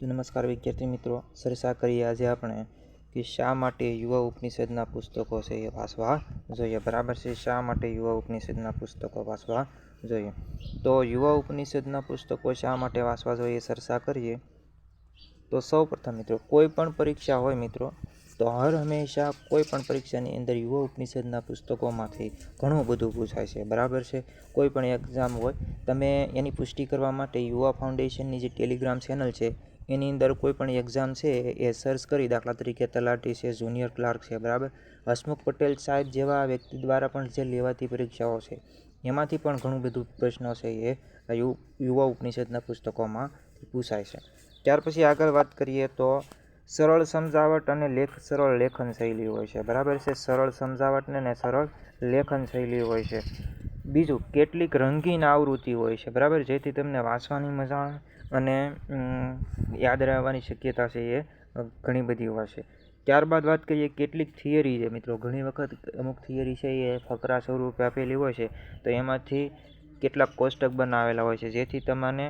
તો નમસ્કાર વિદ્યાર્થી મિત્રો, સરસા કરીએ આજે આપણે કે શા માટે યુવા ઉપનિષદના પુસ્તકો છે એ વાંચવા જોઈએ. બરાબર છે? શા માટે યુવા ઉપનિષદના પુસ્તકો વાંચવા જોઈએ? તો યુવા ઉપનિષદના પુસ્તકો શા માટે વાંચવા જોઈએ? સરસા કરીએ. તો સૌ પ્રથમ મિત્રો, કોઈ પણ પરીક્ષા હોય મિત્રો, તો હર હંમેશા કોઈ પણ પરીક્ષાની અંદર યુવા ઉપનિષદના પુસ્તકોમાંથી ઘણું બધું પૂછાય છે. બરાબર છે? કોઈ પણ એક્ઝામ હોય, તમે એની પુષ્ટિ કરવા માટે યુવા ફાઉન્ડેશનની જે ટેલિગ્રામ ચેનલ છે એની અંદર કોઈ પણ એક્ઝામ છે એ સર્ચ કરી દાખલા તરીકે તલાટી છે જુનિયર ક્લાર્ક છે, બરાબર? હસમુખ પટેલ સાહેબ જેવા વ્યક્તિ દ્વારા પણ જે લેવાતી પરીક્ષાઓ છે, એમાંથી પણ ઘણું બધું પ્રશ્નો છે એ યુ- યુવા ઉપનિષદના પુસ્તકોમાં પૂછાય છે. ત્યાર પછી આગળ વાત કરીએ તો સરળ સમજાવટ અને લેખ, સરળ લેખન શૈલી હોય છે. બરાબર છે? સરળ સમજાવટ ને ને સરળ લેખન શૈલી હોય છે. બીજું કેટલીક રંગીન આવૃત્તિ હોય છે, બરાબર? જેથી તમને વાંચવાની મજા અને યાદ રહેવાની શક્યતા છે એ ઘણી બધી છે. ત્યારબાદ વાત કરીએ કેટલીક થિયરી છે. મિત્રો, ઘણી વખત અમુક થિયરી છે એ ફકરા સ્વરૂપે આપેલી હોય છે, તો એમાંથી કેટલાક કોષ્ટક બનાવેલા હોય છે, જેથી તમને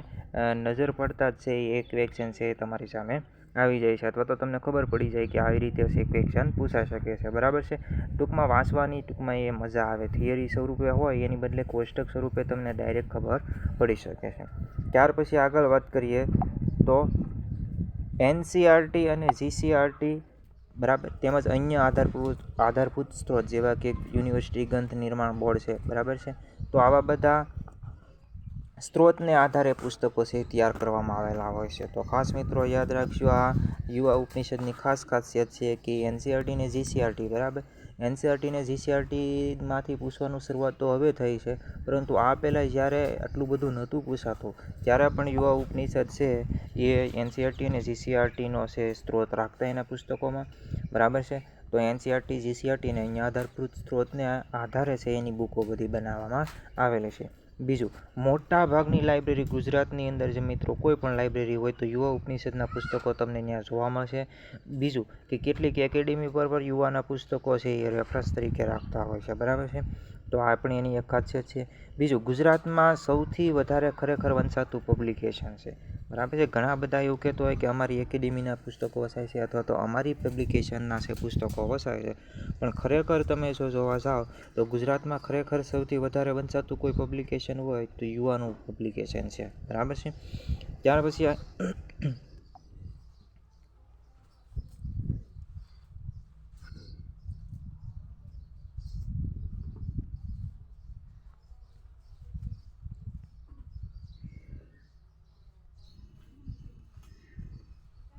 નજર પડતા જ છે એક ક્વેશ્ચન છે તમારી સામે. આવી જાય છે અથવા તો તમને ખબર પડી જાય કે આવી રીતે છે ક્વેશ્ચન પૂછાઈ શકે છે. બરાબર છે? ટૂંકમાં વાંચવાની, ટૂંકમાં એ મજા આવે. થિયરી સ્વરૂપે હોય, એની બદલે કોષ્ટક સ્વરૂપે તમને ડાયરેક્ટ ખબર પડી શકે છે. ત્યાર પછી આગળ વાત કરીએ તો એનસીઆરટી અને જીસીઆરટી બરાબર? તેમજ અન્ય આધારભૂત આધારભૂત સ્ત્રોત જેવા કે યુનિવર્સિટી ગ્રંથ નિર્માણ બોર્ડ છે. બરાબર છે? તો આવા બધા સ્ત્રોતને આધારે પુસ્તકો છે, તૈયાર કરવામાં આવેલા હોય છે. તો ખાસ મિત્રો, યાદ રાખજો, આ યુવા ઉપનિષદની ખાસ ખાસિયત છે કે એનસીઆરટી ને જીસીઆરટી બરાબર? એનસીઆરટી ને જીસીઆરટીમાંથી પૂછવાનું શરૂઆત તો હવે થઈ છે, પરંતુ આ પહેલાં જ્યારે આટલું બધું નહોતું પૂછાતું, ત્યારે પણ યુવા ઉપનિષદ છે, એ એનસીઆરટી અને જીસીઆરટીનો છે સ્ત્રોત રાખતા એના પુસ્તકોમાં, બરાબર છે? તો એનસીઆરટી જીસીઆરટીને અહીંયા આધારભૂત સ્ત્રોતને આધારે છે એની બુકો બધી બનાવવામાં આવેલી છે. બીજું મોટા ભાગની લાઇબ્રેરી ગુજરાતની અંદર જે મિત્રો, કોઈ પણ લાઇબ્રેરી હોય તો યુવા ઉપનિષદના પુસ્તકો તમને ત્યાં જોવા મળશે. બીજું કે કેટલીક એકેડેમી પર પણ યુવાના પુસ્તકો છે એ રેફરન્સ તરીકે રાખતા હોય છે, બરાબર છે? તો આ પણ એની એક ખાસિયત છે. બીજું, ગુજરાતમાં સૌથી વધારે ખરેખર વંચાતું પબ્લિકેશન છે. બરાબર છે? ઘણા બધા એવું કહેતો હોય કે અમારી એકેડેમીના પુસ્તકો વસાય છે અથવા તો અમારી પબ્લિકેશનના છે પુસ્તકો વસાય છે. પણ ખરેખર તમે જો જોવા જાઓ તો ગુજરાતમાં ખરેખર સૌથી વધારે વંચાતું કોઈ પબ્લિકેશન હોય તો યુવાનું પબ્લિકેશન છે. બરાબર છે? ત્યાર પછી